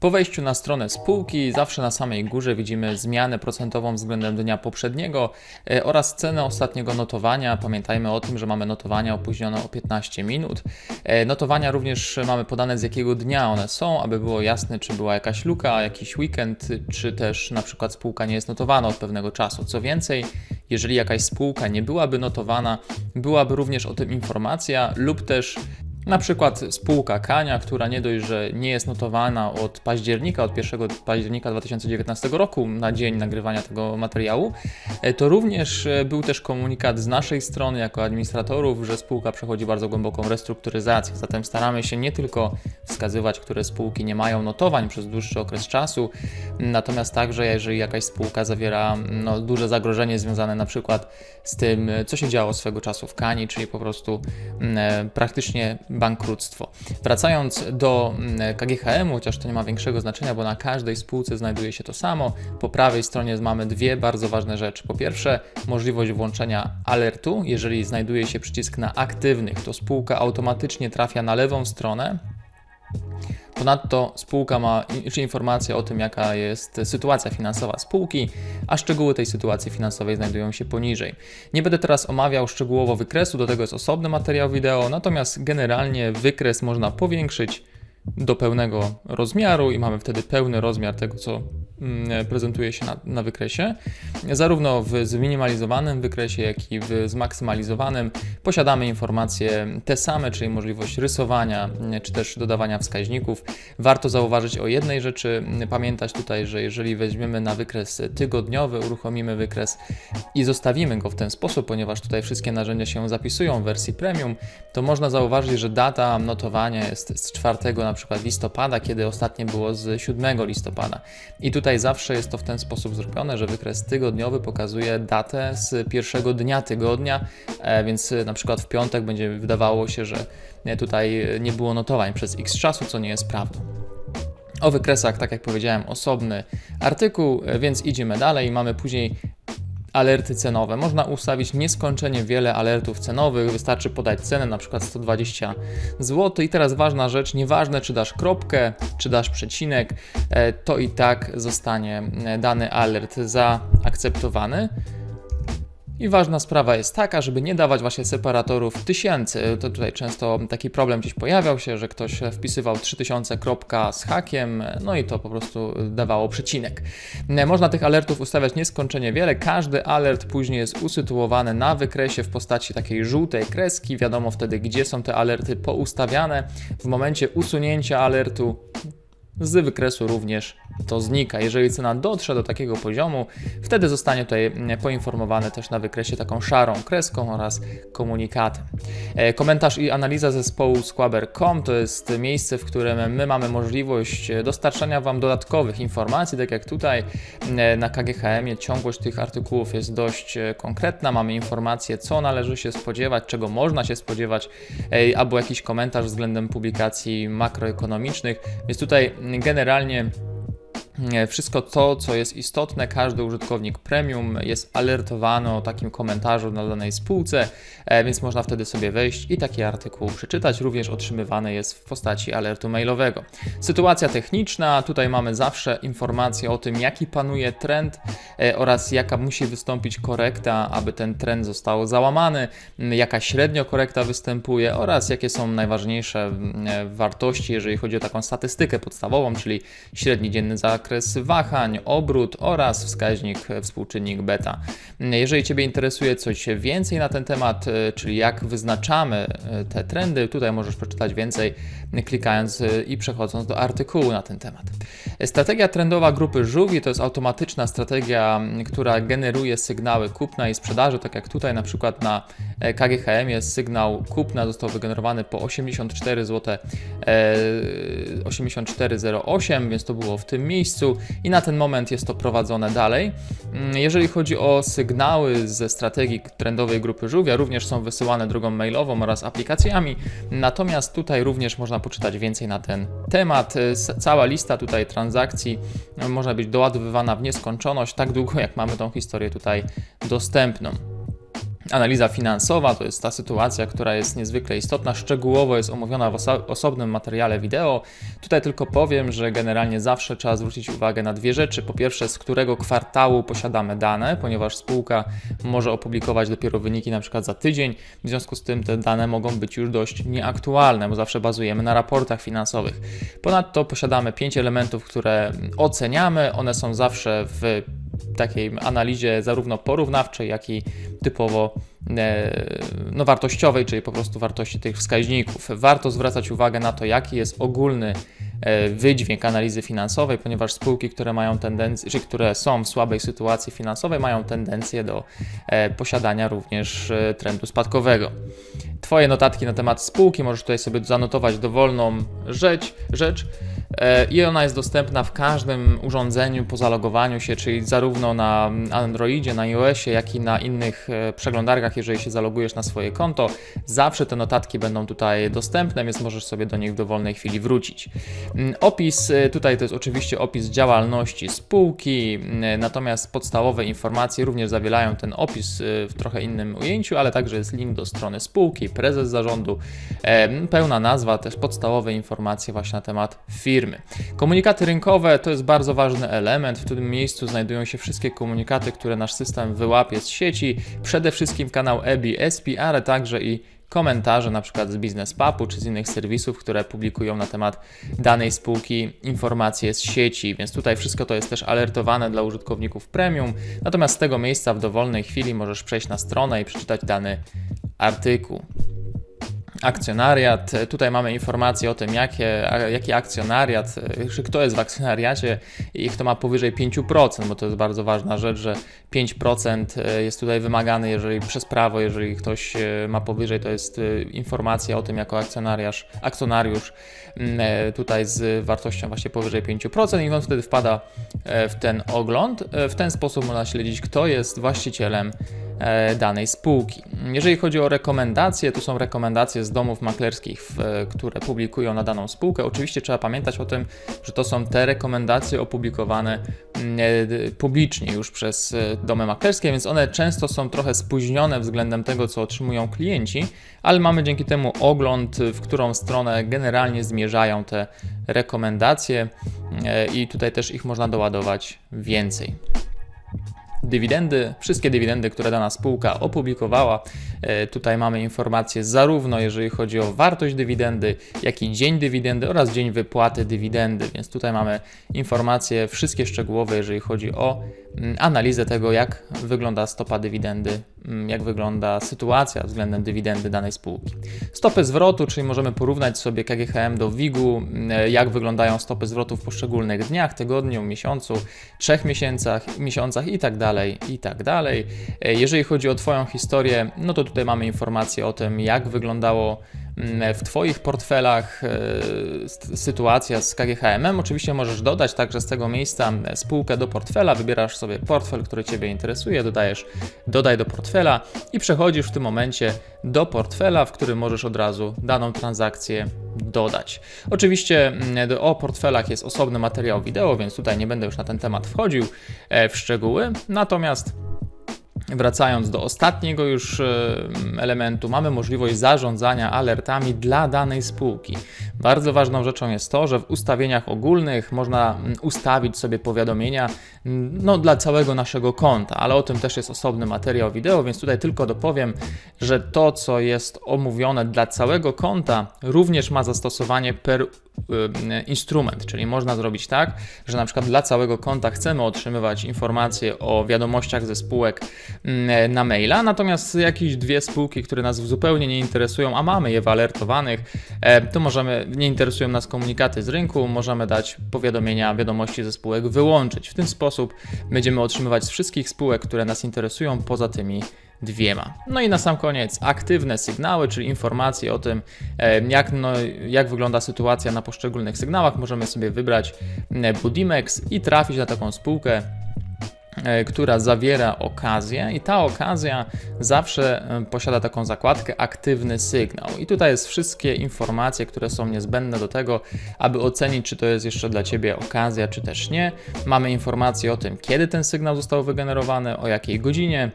Po wejściu na stronę spółki, zawsze na samej górze widzimy zmianę procentową względem dnia poprzedniego e, oraz cenę ostatniego notowania. Pamiętajmy o tym, że mamy notowania opóźnione o 15 minut. E, Notowania również mamy podane z jakiego dnia one są, aby było jasne, czy była jakaś luka, jakiś weekend, czy też na przykład spółka nie jest notowana od pewnego czasu. Co więcej, jeżeli jakaś spółka nie byłaby notowana, byłaby również o tym informacja lub też na przykład spółka Kania, która nie dość, że nie jest notowana od października, od 1 października 2019 roku na dzień nagrywania tego materiału, e, to również e, był też komunikat z naszej strony jako administratorów, że spółka przechodzi bardzo głęboką restrukturyzację. Zatem staramy się nie tylko wskazywać, które spółki nie mają notowań przez dłuższy okres czasu, natomiast także jeżeli jakaś spółka zawiera no, duże zagrożenie związane na przykład z tym, e, co się działo swego czasu w Kani, czyli po prostu mm, praktycznie bankructwo. Wracając do mm, KGHM-u, chociaż to nie ma większego znaczenia, bo na każdej spółce znajduje się to samo. Po prawej stronie mamy dwie bardzo ważne rzeczy. Po pierwsze, możliwość włączenia alertu. Jeżeli znajduje się przycisk na aktywnych, to spółka automatycznie trafia na lewą stronę. Ponadto spółka ma i- czy informację o tym, jaka jest sytuacja finansowa spółki, a szczegóły tej sytuacji finansowej znajdują się poniżej. Nie będę teraz omawiał szczegółowo wykresu, do tego jest osobny materiał wideo, natomiast generalnie wykres można powiększyć do pełnego rozmiaru i mamy wtedy pełny rozmiar tego, co mm, prezentuje się na, na wykresie. Zarówno w zminimalizowanym wykresie, jak i w zmaksymalizowanym posiadamy informacje te same, czyli możliwość rysowania mm, czy też dodawania wskaźników. Warto zauważyć o jednej rzeczy, mm, pamiętać tutaj, że jeżeli weźmiemy na wykres tygodniowy, uruchomimy wykres i zostawimy go w ten sposób, ponieważ tutaj wszystkie narzędzia się zapisują w wersji premium, to można zauważyć, że data notowania jest z 4 na przykład listopada, kiedy ostatnie było z 7 listopada. I tutaj zawsze jest to w ten sposób zrobione, że wykres tygodniowy pokazuje datę z pierwszego dnia tygodnia, e, więc e, na przykład w piątek będzie wydawało się, że e, tutaj nie było notowań przez x czasu, co nie jest prawdą. O wykresach, tak jak powiedziałem, osobny artykuł, więc idziemy dalej. Mamy później alerty cenowe. Można ustawić nieskończenie wiele alertów cenowych, wystarczy podać cenę, na przykład 120 zł. I teraz ważna rzecz, nieważne czy dasz kropkę, czy dasz przecinek, e, to i tak zostanie e, dany alert zaakceptowany. I ważna sprawa jest taka, żeby nie dawać właśnie separatorów tysięcy. To tutaj często taki problem gdzieś pojawiał się, że ktoś wpisywał 3000 kropka z hakiem, no i to po prostu dawało przecinek. Można tych alertów ustawiać nieskończenie wiele. Każdy alert później jest usytuowany na wykresie w postaci takiej żółtej kreski. Wiadomo wtedy, gdzie są te alerty poustawiane. W momencie usunięcia alertu z wykresu również to znika. Jeżeli cena dotrze do takiego poziomu, wtedy zostanie tutaj mm, poinformowane też na wykresie taką szarą kreską oraz komunikatem. E, Komentarz i analiza zespołu Squaber.com to jest miejsce, w którym my mamy możliwość e, dostarczania Wam dodatkowych informacji, tak jak tutaj e, na KGHM ciągłość tych artykułów jest dość konkretna. Mamy informacje, co należy się spodziewać, czego można się spodziewać, albo jakiś komentarz względem publikacji makroekonomicznych. Więc tutaj mm, generalnie wszystko to, co jest istotne, każdy użytkownik premium jest alertowany o takim komentarzu na danej spółce, e, więc można wtedy sobie wejść i taki artykuł przeczytać. Również otrzymywany jest w postaci alertu mailowego. Sytuacja techniczna, tutaj mamy zawsze informację o tym, jaki panuje trend e, oraz jaka musi wystąpić korekta, aby ten trend został załamany, jaka średnio korekta występuje oraz jakie są najważniejsze e, wartości, jeżeli chodzi o taką statystykę podstawową, czyli średni dzienny zakres wahań, obrót oraz wskaźnik współczynnik beta. Jeżeli Ciebie interesuje coś więcej na ten temat, czyli jak wyznaczamy e, te trendy, tutaj możesz przeczytać więcej klikając e, i przechodząc do artykułu na ten temat. Strategia trendowa grupy Żółwi to jest automatyczna strategia, która generuje sygnały kupna i sprzedaży, tak jak tutaj na przykład na e, KGHM jest sygnał kupna, został wygenerowany po 84 zł, e, 84,08, więc to było w tym miejscu i na ten moment jest to prowadzone dalej. Mm, Jeżeli chodzi o sygnały ze strategii trendowej grupy Żółwia, również są wysyłane drogą mailową oraz aplikacjami, natomiast tutaj również można poczytać więcej na ten temat. S- Cała lista tutaj transakcji e, może być doładowywana w nieskończoność, tak długo jak mamy tą historię tutaj dostępną. Analiza finansowa to jest ta sytuacja, która jest niezwykle istotna, szczegółowo jest omówiona w oso- osobnym materiale wideo. Tutaj tylko powiem, że generalnie zawsze trzeba zwrócić uwagę na dwie rzeczy. Po pierwsze, z którego kwartału posiadamy dane, ponieważ spółka może opublikować dopiero wyniki na przykład za tydzień, w związku z tym te dane mogą być już dość nieaktualne, bo zawsze bazujemy na raportach finansowych. Ponadto posiadamy pięć elementów, które oceniamy, one są zawsze w takiej analizie zarówno porównawczej, jak i typowo e, no, wartościowej, czyli po prostu wartości tych wskaźników. Warto zwracać uwagę na to, jaki jest ogólny e, wydźwięk analizy finansowej, ponieważ spółki, które mają tendencję, które są w słabej sytuacji finansowej, mają tendencję do e, posiadania również trendu spadkowego. Twoje notatki na temat spółki możesz tutaj sobie zanotować dowolną rzecz, rzecz e, i ona jest dostępna w każdym urządzeniu po zalogowaniu się, czyli zarówno na Androidzie, na iOSie, jak i na innych e, przeglądarkach, jeżeli się zalogujesz na swoje konto. Zawsze te notatki będą tutaj dostępne, więc możesz sobie do nich w dowolnej chwili wrócić. Mm, Opis, e, tutaj to jest oczywiście opis działalności spółki, mm, natomiast podstawowe informacje również zawierają ten opis w trochę innym ujęciu, ale także jest link do strony spółki, prezes zarządu, pełna nazwa, też podstawowe informacje właśnie na temat firmy. Komunikaty rynkowe to jest bardzo ważny element. W tym miejscu znajdują się wszystkie komunikaty, które nasz system wyłapie z sieci. Przede wszystkim kanał EBI, SP, ale także i komentarze na przykład z Business Papu czy z innych serwisów, które publikują na temat danej spółki informacje z sieci, więc tutaj wszystko to jest też alertowane dla użytkowników premium. Natomiast z tego miejsca w dowolnej chwili możesz przejść na stronę i przeczytać dany artykuł. Akcjonariat. Tutaj mamy informacje o tym, jakie, jaki akcjonariat, e, kto jest w akcjonariacie i kto ma powyżej 5%, bo to jest bardzo ważna rzecz, że 5% jest tutaj wymagany, jeżeli przez prawo, jeżeli ktoś e, ma powyżej, to jest e, informacja o tym jako akcjonariusz, akcjonariusz mm, e, tutaj z wartością właśnie powyżej 5% i on wtedy wpada e, w ten ogląd. E, W ten sposób można śledzić, kto jest właścicielem e, danej spółki. Jeżeli chodzi o rekomendacje, tu są rekomendacje z domów maklerskich, e, które publikują na daną spółkę. Oczywiście trzeba pamiętać o tym, że to są te rekomendacje opublikowane mm, e, publicznie już przez e, domy maklerskie, więc one często są trochę spóźnione względem tego, co otrzymują klienci, ale mamy dzięki temu ogląd, w którą stronę generalnie zmierzają te rekomendacje e, i tutaj też ich można doładować więcej dywidendy, wszystkie dywidendy, które dana spółka opublikowała. E, Tutaj mamy informacje zarówno jeżeli chodzi o wartość dywidendy, jak i dzień dywidendy oraz dzień wypłaty dywidendy, więc tutaj mamy informacje wszystkie szczegółowe, jeżeli chodzi o mm, analizę tego, jak wygląda stopa dywidendy, jak wygląda sytuacja względem dywidendy danej spółki. Stopy zwrotu, czyli możemy porównać sobie KGHM do WIG-u, mm, jak wyglądają stopy zwrotu w poszczególnych dniach, tygodniu, miesiącu, trzech miesiącach, miesiącach i tak dalej, i tak dalej. E, Jeżeli chodzi o Twoją historię, no to tutaj mamy informacje o tym, jak wyglądało mm, w Twoich portfelach e, sytuacja z KGHM. Oczywiście możesz dodać także z tego miejsca spółkę do portfela, wybierasz sobie portfel, który Ciebie interesuje, dodajesz dodaj do portfela i przechodzisz w tym momencie do portfela, w którym możesz od razu daną transakcję dodać. Oczywiście mm, o portfelach jest osobny materiał wideo, więc tutaj nie będę już na ten temat wchodził e, w szczegóły. Natomiast Wracając do ostatniego już e, elementu, mamy możliwość zarządzania alertami dla danej spółki. Bardzo ważną rzeczą jest to, że w ustawieniach ogólnych można mm, ustawić sobie powiadomienia mm, no, dla całego naszego konta, ale o tym też jest osobny materiał wideo, więc tutaj tylko dopowiem, że to, co jest omówione dla całego konta, również ma zastosowanie per instrument, czyli można zrobić tak, że na przykład dla całego konta chcemy otrzymywać informacje o wiadomościach ze spółek mm, na maila, natomiast jakieś dwie spółki, które nas zupełnie nie interesują, a mamy je wyalertowanych, e, to możemy, nie interesują nas komunikaty z rynku, możemy dać powiadomienia, wiadomości ze spółek wyłączyć. W ten sposób będziemy otrzymywać z wszystkich spółek, które nas interesują, poza tymi dwiema. No i na sam koniec aktywne sygnały, czyli informacje o tym, e, jak, no, jak wygląda sytuacja na poszczególnych sygnałach. Możemy sobie wybrać e, Budimex i trafić na taką spółkę, e, która zawiera okazję i ta okazja zawsze posiada taką zakładkę aktywny sygnał. I tutaj jest wszystkie informacje, które są niezbędne do tego, aby ocenić, czy to jest jeszcze dla Ciebie okazja, czy też nie. Mamy informacje o tym, kiedy ten sygnał został wygenerowany, o jakiej godzinie,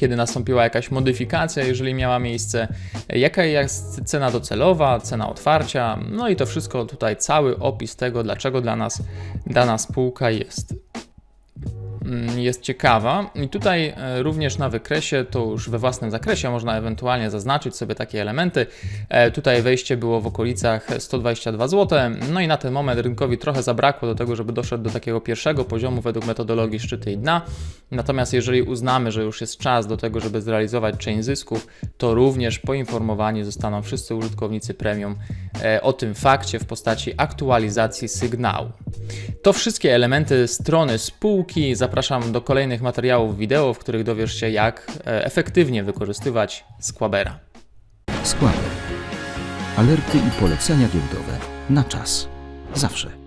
kiedy nastąpiła jakaś modyfikacja, jeżeli miała miejsce, jaka jest cena docelowa, cena otwarcia, no i to wszystko tutaj, cały opis tego, dlaczego dla nas dana spółka jest jest ciekawa. I tutaj e, również na wykresie, to już we własnym zakresie, można ewentualnie zaznaczyć sobie takie elementy. E, Tutaj wejście było w okolicach 122 zł. No i na ten moment rynkowi trochę zabrakło do tego, żeby doszedł do takiego pierwszego poziomu według metodologii szczyty i dna. Natomiast jeżeli uznamy, że już jest czas do tego, żeby zrealizować część zysków, to również poinformowani zostaną wszyscy użytkownicy premium e, o tym fakcie w postaci aktualizacji sygnału. To wszystkie elementy strony spółki. Zapraszam do kolejnych materiałów wideo, w których dowiesz się, jak e, efektywnie wykorzystywać Squabera. Składer. Alerty i polecenia giełdowe. Na czas. Zawsze.